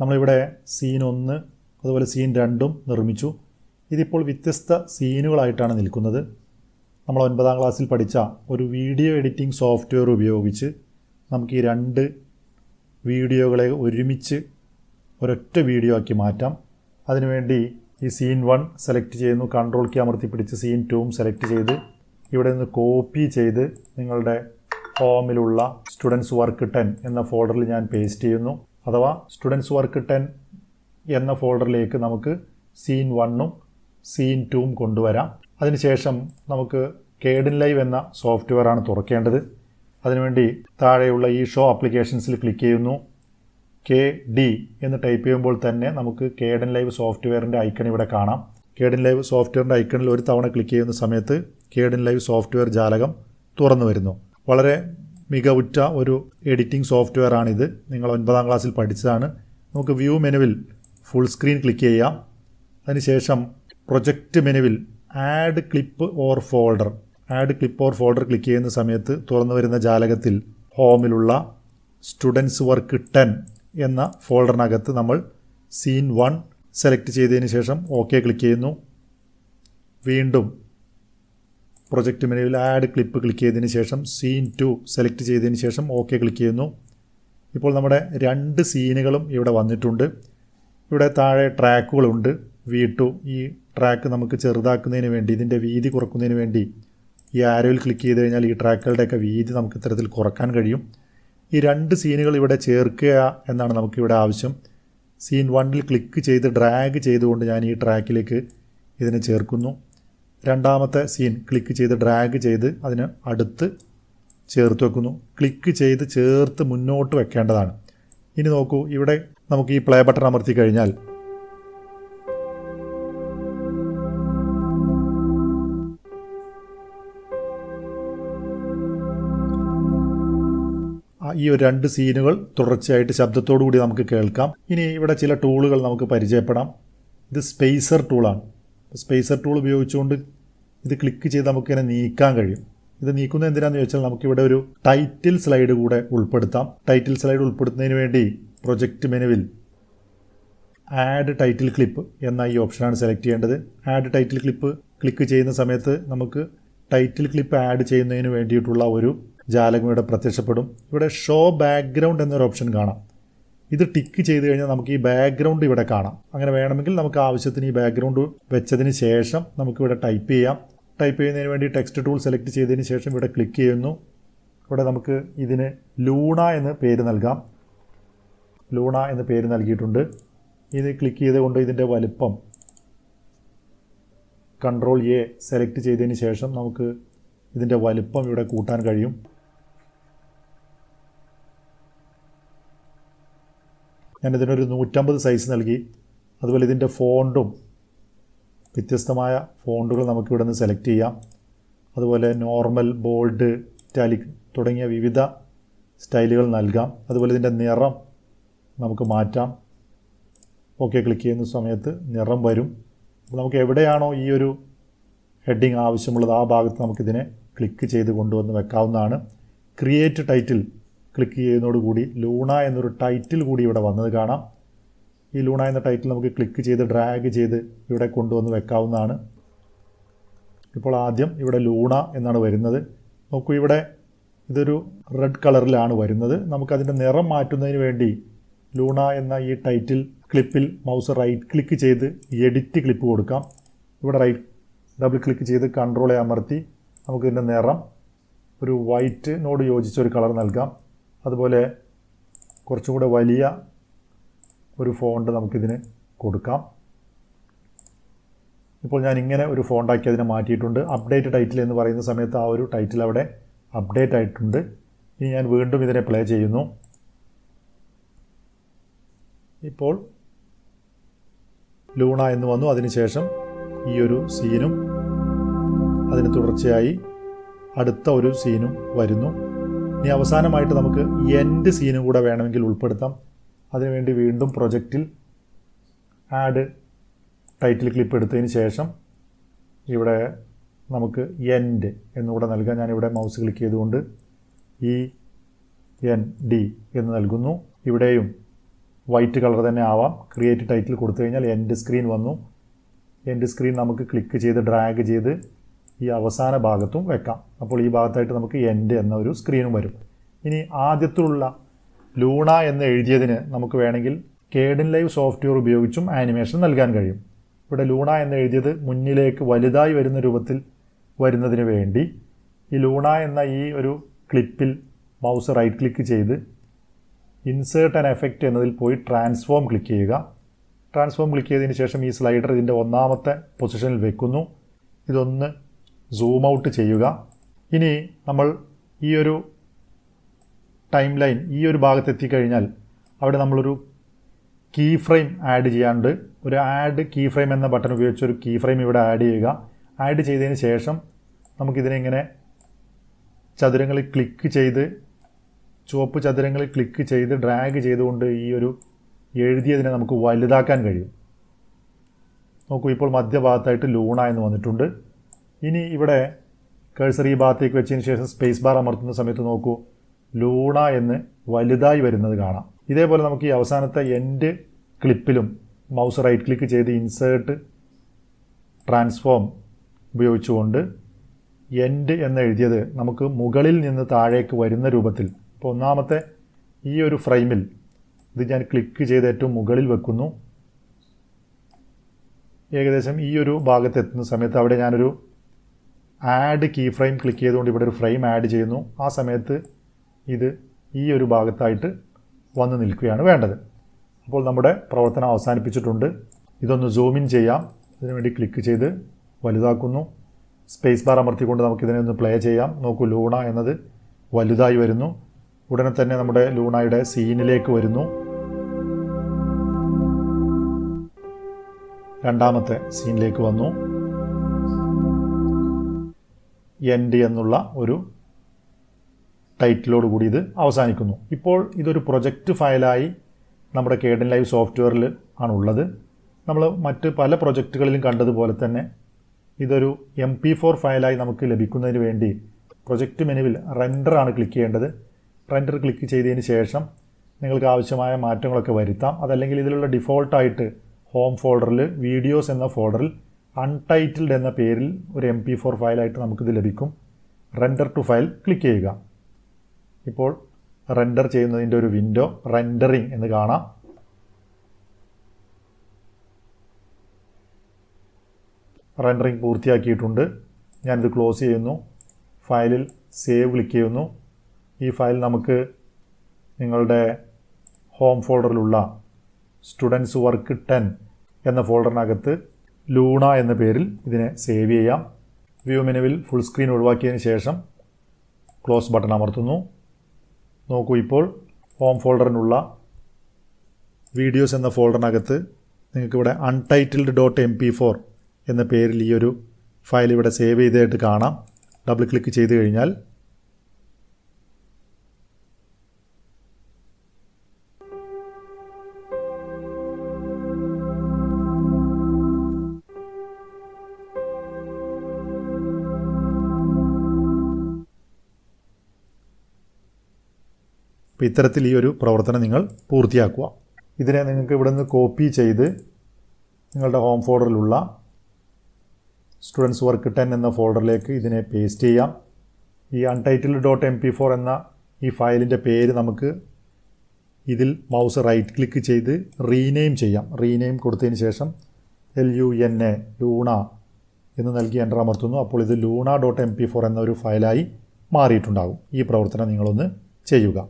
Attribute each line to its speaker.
Speaker 1: നമ്മളിവിടെ സീൻ ഒന്ന് അതുപോലെ സീൻ രണ്ടും നിർമ്മിച്ചു. ഇതിപ്പോൾ വ്യത്യസ്ത സീനുകളായിട്ടാണ് നിൽക്കുന്നത്. നമ്മൾ ഒൻപതാം ക്ലാസ്സിൽ പഠിച്ച ഒരു വീഡിയോ എഡിറ്റിംഗ് സോഫ്റ്റ്വെയർ ഉപയോഗിച്ച് നമുക്ക് ഈ രണ്ട് വീഡിയോകളെ ഒരുമിച്ച് ഒരൊറ്റ വീഡിയോ ആക്കി മാറ്റാം. അതിനുവേണ്ടി ഈ സീൻ വൺ സെലക്ട് ചെയ്യുന്നു കൺട്രോൾ കീ അമർത്തി പിടിച്ച് സീൻ ടൂം സെലക്ട് ചെയ്ത് ഇവിടെ നിന്ന് കോപ്പി ചെയ്ത് നിങ്ങളുടെ ഹോമിലുള്ള സ്റ്റുഡൻസ് വർക്ക് ടെൻ എന്ന ഫോൾഡറിൽ ഞാൻ പേസ്റ്റ് ചെയ്യുന്നു. അഥവാ സ്റ്റുഡൻസ് വർക്ക് ടെൻ എന്ന ഫോൾഡറിലേക്ക് നമുക്ക് സീൻ വണ്ണും സീൻ ടൂവും കൊണ്ടുവരാം. അതിനുശേഷം നമുക്ക് കേഡിൻ ലൈവ് എന്ന സോഫ്റ്റ്വെയർ ആണ് തുറക്കേണ്ടത്. അതിനുവേണ്ടി താഴെയുള്ള ഈ ഷോ ആപ്ലിക്കേഷൻസിൽ ക്ലിക്ക് ചെയ്യുന്നു. കെ ഡി എന്ന് ടൈപ്പ് ചെയ്യുമ്പോൾ തന്നെ നമുക്ക് കേഡൻ ലൈവ് സോഫ്റ്റ്വെയറിന്റെ ഐക്കൺ ഇവിടെ കാണാം. കേഡൻ ലൈവ് സോഫ്റ്റ്വെയറിന്റെ ഐക്കണിൽ ഒരു തവണ ക്ലിക്ക് ചെയ്യുന്ന സമയത്ത് കേഡൻ ലൈവ് സോഫ്റ്റ്വെയർ ജാലകം തുറന്നു വരുന്നു. വളരെ മികവുറ്റ ഒരു എഡിറ്റിംഗ് സോഫ്റ്റ്വെയർ ആണിത്. നിങ്ങൾ ഒൻപതാം ക്ലാസ്സിൽ പഠിച്ചതാണ്. നമുക്ക് വ്യൂ മെനുവിൽ ഫുൾ സ്ക്രീൻ ക്ലിക്ക് ചെയ്യാം. അതിനുശേഷം പ്രൊജക്റ്റ് മെനുവിൽ add clip or folder add clip or folder click ചെയ്യുന്ന സമയത്ത് തുറന്നു വരുന്ന ജാലകത്തിൽ ഹോമിലുള്ള സ്റ്റുഡൻസ് വർക്ക് ടെൻ എന്ന ഫോൾഡറിനകത്ത് നമ്മൾ സീൻ വൺ സെലക്ട് ചെയ്തതിന് ശേഷം ഓക്കെ ക്ലിക്ക് ചെയ്യുന്നു. വീണ്ടും പ്രൊജക്റ്റ് മെനുവിൽ ആഡ് ക്ലിപ്പ് ക്ലിക്ക് ചെയ്തതിന് ശേഷം സീൻ ടു സെലക്ട് ചെയ്തതിന് ശേഷം ഓക്കെ ക്ലിക്ക് ചെയ്യുന്നു. ഇപ്പോൾ നമ്മുടെ രണ്ട് സീനുകളും ഇവിടെ വന്നിട്ടുണ്ട്. ഇവിടെ താഴെ ട്രാക്കുകളുണ്ട് വി ടു ഈ ട്രാക്ക് നമുക്ക് ചെറുതാക്കുന്നതിന് വേണ്ടി ഇതിന്റെ വീതി കുറക്കുന്നതിന് വേണ്ടി ഈ ആരോയിൽ ക്ലിക്ക് ചെയ്ത് കഴിഞ്ഞാൽ ഈ ട്രാക്കുകളുടെയൊക്കെ വീതി നമുക്ക് ഇത്തരത്തിൽ കുറയ്ക്കാൻ കഴിയും. ഈ രണ്ട് സീനുകൾ ഇവിടെ ചേർക്കുക എന്നാണ് നമുക്കിവിടെ ആവശ്യം. സീൻ വണ്ണിൽ ക്ലിക്ക് ചെയ്ത് ഡ്രാഗ് ചെയ്തുകൊണ്ട് ഞാൻ ഈ ട്രാക്കിലേക്ക് ഇതിനെ ചേർക്കുന്നു. രണ്ടാമത്തെ സീൻ ക്ലിക്ക് ചെയ്ത് ഡ്രാഗ് ചെയ്ത് അതിന് അടുത്ത് ചേർത്ത് വെക്കുന്നു. ക്ലിക്ക് ചെയ്ത് ചേർത്ത് മുന്നോട്ട് വെക്കേണ്ടതാണ്. ഇനി നോക്കൂ ഇവിടെ നമുക്ക് ഈ പ്ലേ ബട്ടൺ അമർത്തി കഴിഞ്ഞാൽ ഈ ഒരു രണ്ട് സീനുകൾ തുടർച്ചയായിട്ട് ശബ്ദത്തോടു കൂടി നമുക്ക് കേൾക്കാം. ഇനി ഇവിടെ ചില ടൂളുകൾ നമുക്ക് പരിചയപ്പെടാം. ഇത് സ്പേസർ ടൂളാണ് സ്പേസർ ടൂൾ ഉപയോഗിച്ചുകൊണ്ട് ഇത് ക്ലിക്ക് ചെയ്ത് നമുക്കിങ്ങനെ നീക്കാൻ കഴിയും. ഇത് നീക്കുന്നത് എന്തിനാന്ന് ചോദിച്ചാൽ നമുക്കിവിടെ ഒരു ടൈറ്റിൽ സ്ലൈഡ് കൂടെ ഉൾപ്പെടുത്താം. ടൈറ്റിൽ സ്ലൈഡ് ഉൾപ്പെടുത്തുന്നതിന് വേണ്ടി പ്രൊജക്റ്റ് മെനുവിൽ ആഡ് ടൈറ്റിൽ ക്ലിപ്പ് എന്ന ഈ ഓപ്ഷനാണ് സെലക്ട് ചെയ്യേണ്ടത്. ആഡ് ടൈറ്റിൽ ക്ലിപ്പ് ക്ലിക്ക് ചെയ്യുന്ന സമയത്ത് നമുക്ക് ടൈറ്റിൽ ക്ലിപ്പ് ആഡ് ചെയ്യുന്നതിന് വേണ്ടിയിട്ടുള്ള ഒരു ജാലകം ഇവിടെ പ്രത്യക്ഷപ്പെടും. ഇവിടെ ഷോ ബാക്ക്ഗ്രൗണ്ട് എന്നൊരു ഓപ്ഷൻ കാണാം. ഇത് ടിക്ക് ചെയ്ത് കഴിഞ്ഞാൽ നമുക്ക് ഈ ബാക്ക്ഗ്രൗണ്ട് ഇവിടെ കാണാം. അങ്ങനെ വേണമെങ്കിൽ നമുക്ക് ആവശ്യത്തിന് ഈ ബാക്ക്ഗ്രൗണ്ട് വെച്ചതിന് ശേഷം നമുക്കിവിടെ ടൈപ്പ് ചെയ്യാം. ടൈപ്പ് ചെയ്യുന്നതിന് വേണ്ടി ടെക്സ്റ്റ് ടൂൾ സെലക്ട് ചെയ്തതിന് ശേഷം ഇവിടെ ക്ലിക്ക് ചെയ്യുന്നു. ഇവിടെ നമുക്ക് ഇതിന് ലൂണ എന്ന് പേര് നൽകാം. ലൂണ എന്ന് പേര് നൽകിയിട്ടുണ്ട്. ഇത് ക്ലിക്ക് ചെയ്തുകൊണ്ട് ഇതിന്റെ വലിപ്പം കൺട്രോൾ എ സെലക്ട് ചെയ്തതിന് ശേഷം നമുക്ക് ഇതിന്റെ വലിപ്പം ഇവിടെ കൂട്ടാൻ കഴിയും. ഞാനിതിനൊരു നൂറ്റമ്പത് സൈസ് നൽകി. അതുപോലെ ഇതിന്റെ ഫോണ്ടും വ്യത്യസ്തമായ ഫോണ്ടുകൾ നമുക്കിവിടെ നിന്ന് സെലക്ട് ചെയ്യാം. അതുപോലെ നോർമൽ ബോൾഡ് ടാലിക് തുടങ്ങിയ വിവിധ സ്റ്റൈലുകൾ നൽകാം. അതുപോലെ ഇതിന്റെ നിറം നമുക്ക് മാറ്റാം. ഓക്കെ ക്ലിക്ക് ചെയ്യുന്ന സമയത്ത് നിറം വരും. അപ്പോൾ നമുക്ക് എവിടെയാണോ ഈ ഒരു ഹെഡിങ് ആവശ്യമുള്ളത് ആ ഭാഗത്ത് നമുക്കിതിനെ ക്ലിക്ക് ചെയ്ത് കൊണ്ടുവന്ന് വെക്കാവുന്നതാണ്. ക്രിയേറ്റ് ടൈറ്റിൽ ക്ലിക്ക് ചെയ്യുന്നതോടുകൂടി ലൂണ എന്നൊരു ടൈറ്റിൽ കൂടി ഇവിടെ വന്നത് കാണാം. ഈ ലൂണ എന്ന ടൈറ്റിൽ നമുക്ക് ക്ലിക്ക് ചെയ്ത് ഡ്രാഗ് ചെയ്ത് ഇവിടെ കൊണ്ടുവന്ന് വെക്കാവുന്നതാണ്. ഇപ്പോൾ ആദ്യം ഇവിടെ ലൂണ എന്നാണ് വരുന്നത്. നോക്കൂ ഇവിടെ ഇതൊരു റെഡ് കളറിലാണ് വരുന്നത്. നമുക്കതിന്റെ നിറം മാറ്റുന്നതിന് വേണ്ടി ലൂണ എന്ന ഈ ടൈറ്റിൽ ക്ലിപ്പിൽ മൗസ് റൈറ്റ് ക്ലിക്ക് ചെയ്ത് എഡിറ്റ് ക്ലിപ്പ് കൊടുക്കാം. ഇവിടെ റൈറ്റ് ഡബിൾ ക്ലിക്ക് ചെയ്ത് കൺട്രോളെ അമർത്തി നമുക്കിതിന്റെ നിറം ഒരു വൈറ്റിനോട് യോജിച്ച ഒരു കളർ നൽകാം. അതുപോലെ കുറച്ചും കൂടെ വലിയ ഒരു ഫോണ്ട് നമുക്കിതിന് കൊടുക്കാം. ഇപ്പോൾ ഞാൻ ഇങ്ങനെ ഒരു ഫോണ്ടാക്കി അതിനെ മാറ്റിയിട്ടുണ്ട്. അപ്ഡേറ്റ് ടൈറ്റിൽ എന്ന് പറയുന്ന സമയത്ത് ആ ഒരു ടൈറ്റിൽ അവിടെ അപ്ഡേറ്റ് ആയിട്ടുണ്ട്. ഇനി ഞാൻ വീണ്ടും ഇതിനെ പ്ലേ ചെയ്യുന്നു. ഇപ്പോൾ ലൂണ എന്ന് വന്നു. അതിനുശേഷം ഈ ഒരു സീനും അതിന് തുടർച്ചയായി അടുത്ത ഒരു സീനും വരുന്നു. ഇനി അവസാനമായിട്ട് നമുക്ക് എൻഡ് സീനും കൂടെ വേണമെങ്കിൽ ഉൾപ്പെടുത്താം. അതിനുവേണ്ടി വീണ്ടും പ്രൊജക്റ്റിൽ ആഡ് ടൈറ്റിൽ ക്ലിപ്പ് എടുത്തതിന് ശേഷം ഇവിടെ നമുക്ക് എൻഡ് എന്നുകൂടെ നൽകാൻ ഞാനിവിടെ മൗസ് ക്ലിക്ക് ചെയ്തുകൊണ്ട് ഇ എൻ ഡി എന്ന് നൽകുന്നു. ഇവിടെയും വൈറ്റ് കളർ തന്നെ ആവാം. ക്രിയേറ്റ് ടൈറ്റിൽ കൊടുത്തു കഴിഞ്ഞാൽ എൻഡ് സ്ക്രീൻ വന്നു. എൻഡ് സ്ക്രീൻ നമുക്ക് ക്ലിക്ക് ചെയ്ത് ഡ്രാഗ് ചെയ്ത് ഈ അവസാന ഭാഗത്തും വെക്കാം. അപ്പോൾ ഈ ഭാഗത്തായിട്ട് നമുക്ക് എൻഡ് എന്ന ഒരു സ്ക്രീനും വരും. ഇനി ആദ്യത്തിലുള്ള ലൂണ എന്ന് എഴുതിയതിന് നമുക്ക് വേണമെങ്കിൽ കേഡൻ ലൈവ് സോഫ്റ്റ്വെയർ ഉപയോഗിച്ചും ആനിമേഷൻ നൽകാൻ കഴിയും. ഇവിടെ ലൂണ എന്ന് എഴുതിയത് മുന്നിലേക്ക് വലുതായി വരുന്ന രൂപത്തിൽ വരുന്നതിന് വേണ്ടി ഈ ലൂണ എന്ന ഈ ഒരു ക്ലിപ്പിൽ മൗസ് റൈറ്റ് ക്ലിക്ക് ചെയ്ത് ഇൻസേർട്ട് ആൻഡ് എഫക്റ്റ് എന്നതിൽ പോയി ട്രാൻസ്ഫോം ക്ലിക്ക് ചെയ്യുക. ട്രാൻസ്ഫോം ക്ലിക്ക് ചെയ്തതിന് ശേഷം ഈ സ്ലൈഡർ ഇതിന്റെ ഒന്നാമത്തെ പൊസിഷനിൽ വെക്കുന്നു. ഇതൊന്ന് സൂം ഔട്ട് ചെയ്യുക. ഇനി നമ്മൾ ഈ ഒരു ടൈം ലൈൻ ഈ ഒരു ഭാഗത്ത് എത്തിക്കഴിഞ്ഞാൽ അവിടെ നമ്മളൊരു കീ ഫ്രെയിം ആഡ് ചെയ്യാണ്ട് ഒരു ആഡ് കീ ഫ്രെയിം എന്ന ബട്ടൺ ഉപയോഗിച്ച് ഒരു കീ ഫ്രെയിം ഇവിടെ ആഡ് ചെയ്യുക. ആഡ് ചെയ്തതിന് ശേഷം നമുക്കിതിനെ ഇങ്ങനെ ചതുരങ്ങളിൽ ക്ലിക്ക് ചെയ്ത് ചുവപ്പ് ചതുരങ്ങളിൽ ക്ലിക്ക് ചെയ്ത് ഡ്രാഗ് ചെയ്തുകൊണ്ട് ഈ ഒരു എഴുതിയതിനെ നമുക്ക് വലുതാക്കാൻ കഴിയും. നോക്കൂ ഇപ്പോൾ മധ്യഭാഗത്തായിട്ട് ലൂണ എന്ന് വന്നിട്ടുണ്ട്. ഇനി ഇവിടെ കേഴ്സറി ഭാഗത്തേക്ക് വെച്ചതിന് ശേഷം സ്പേസ് ബാർ അമർത്തുന്ന സമയത്ത് നോക്കൂ. ലൂണ എന്ന് വലുതായി വരുന്നത് കാണാം. ഇതേപോലെ നമുക്ക് ഈ അവസാനത്തെ എൻഡ് ക്ലിപ്പിലും മൗസ് റൈറ്റ് ക്ലിക്ക് ചെയ്ത് ഇൻസേർട്ട് ട്രാൻസ്ഫോം ഉപയോഗിച്ചുകൊണ്ട് എൻഡ് എന്ന് എഴുതിയത് നമുക്ക് മുകളിൽ നിന്ന് താഴേക്ക് വരുന്ന രൂപത്തിൽ. ഇപ്പോൾ ഒന്നാമത്തെ ഈ ഒരു ഫ്രെയിമിൽ ഇത് ഞാൻ ക്ലിക്ക് ചെയ്ത് ഏറ്റവും മുകളിൽ വെക്കുന്നു. ഏകദേശം ഈ ഒരു ഭാഗത്ത് എത്തുന്ന സമയത്ത് അവിടെ ഞാനൊരു ആഡ് കീ ഫ്രെയിം ക്ലിക്ക് ചെയ്തുകൊണ്ട് ഇവിടെ ഒരു ഫ്രെയിം ആഡ് ചെയ്യുന്നു. ആ സമയത്ത് ഇത് ഈ ഒരു ഭാഗത്തായിട്ട് വന്ന് നിൽക്കുകയാണ് വേണ്ടത്. അപ്പോൾ നമ്മുടെ പ്രവർത്തനം അവസാനിപ്പിച്ചിട്ടുണ്ട്. ഇതൊന്ന് സൂം ഇൻ ചെയ്യാം. ഇതിനുവേണ്ടി ക്ലിക്ക് ചെയ്ത് വലുതാക്കുന്നു. സ്പേസ് ബാർ അമർത്തിക്കൊണ്ട് നമുക്കിതിനെ ഒന്ന് പ്ലേ ചെയ്യാം. നോക്കൂ ലൂണ എന്നത് വലുതായി വരുന്നു. ഉടനെ തന്നെ നമ്മുടെ ലൂണയുടെ സീനിലേക്ക് വരുന്നു. രണ്ടാമത്തെ സീനിലേക്ക് വന്നു. എൻഡ് എന്നുള്ള ഒരു ടൈറ്റിലോട് കൂടി ഇത് അവസാനിക്കുന്നു. ഇപ്പോൾ ഇതൊരു പ്രൊജക്റ്റ് ഫയലായി നമ്മുടെ കേഡൻ ലൈവ് സോഫ്റ്റ്വെയറിൽ ആണുള്ളത്. നമ്മൾ മറ്റ് പല പ്രൊജക്റ്റുകളിലും കണ്ടതുപോലെ തന്നെ ഇതൊരു എം പി ഫോർ ഫയലായി നമുക്ക് ലഭിക്കുന്നതിന് വേണ്ടി പ്രൊജക്റ്റ് മെനുവിൽ ആണ് ക്ലിക്ക് ചെയ്യേണ്ടത്. റെൻഡർ ക്ലിക്ക് ചെയ്തതിന് ശേഷം നിങ്ങൾക്ക് ആവശ്യമായ മാറ്റങ്ങളൊക്കെ വരുത്താം. അതല്ലെങ്കിൽ ഇതിലുള്ള ഡിഫോൾട്ടായിട്ട് ഹോം ഫോൾഡറിൽ വീഡിയോസ് എന്ന ഫോൾഡറിൽ അൺടൈറ്റിൽഡ് എന്ന പേരിൽ ഒരു എം പി ഫോർ ഫയലായിട്ട് നമുക്കിത് ലഭിക്കും. റെൻഡർ ടു ഫയൽ ക്ലിക്ക് ചെയ്യുക. ഇപ്പോൾ റെൻഡർ ചെയ്യുന്നതിന്റെ ഒരു വിൻഡോ റെൻഡറിങ് എന്ന് കാണാം. റെൻഡറിങ് പൂർത്തിയാക്കിയിട്ടുണ്ട്. ഞാനിത് ക്ലോസ് ചെയ്യുന്നു. ഫയലിൽ സേവ് ക്ലിക്ക് ചെയ്യുന്നു. ഈ ഫയൽ നമുക്ക് നിങ്ങളുടെ ഹോം ഫോൾഡറിലുള്ള സ്റ്റുഡൻസ് വർക്ക് ടെൻ എന്ന ഫോൾഡറിനകത്ത് ലൂണ എന്ന പേരിൽ ഇതിനെ സേവ് ചെയ്യാം. വ്യൂ മെനുവിൽ ഫുൾ സ്ക്രീൻ ഒഴിവാക്കിയതിന് ശേഷം ക്ലോസ് ബട്ടൺ അമർത്തുന്നു. നോക്കൂ ഇപ്പോൾ ഹോം ഫോൾഡറിനുള്ള വീഡിയോസ് എന്ന ഫോൾഡറിനകത്ത് നിങ്ങൾക്കിവിടെ untitled dot M P four എന്ന പേരിൽ ഈ ഒരു ഫയൽ ഇവിടെ സേവ് ചെയ്തതായിട്ട് കാണാം. ഡബിൾ ക്ലിക്ക് ചെയ്ത് കഴിഞ്ഞാൽ അപ്പോൾ ഇത്തരത്തിൽ ഈ ഒരു പ്രവർത്തനം നിങ്ങൾ പൂർത്തിയാക്കുക. ഇതിനെ നിങ്ങൾക്ക് ഇവിടെ നിന്ന് കോപ്പി ചെയ്ത് നിങ്ങളുടെ ഹോം ഫോൾഡറിലുള്ള സ്റ്റുഡൻസ് വർക്ക് ടെൻ എന്ന ഫോൾഡറിലേക്ക് ഇതിനെ പേസ്റ്റ് ചെയ്യാം. ഈ untitled dot M P four എന്ന ഈ ഫയലിന്റെ പേര് നമുക്ക് ഇതിൽ മൗസ് റൈറ്റ് ക്ലിക്ക് ചെയ്ത് റീനെയിം ചെയ്യാം. റീനെയിം കൊടുത്തതിന് ശേഷം L U N A Luna എന്ന് നൽകി എന്റർ അമർത്തുന്നു. അപ്പോൾ ഇത് Luna dot M P four എന്നൊരു ഫയലായി മാറിയിട്ടുണ്ടാകും ഈ പ്രവർത്തനം നിങ്ങളൊന്ന് ചെയ്യുക.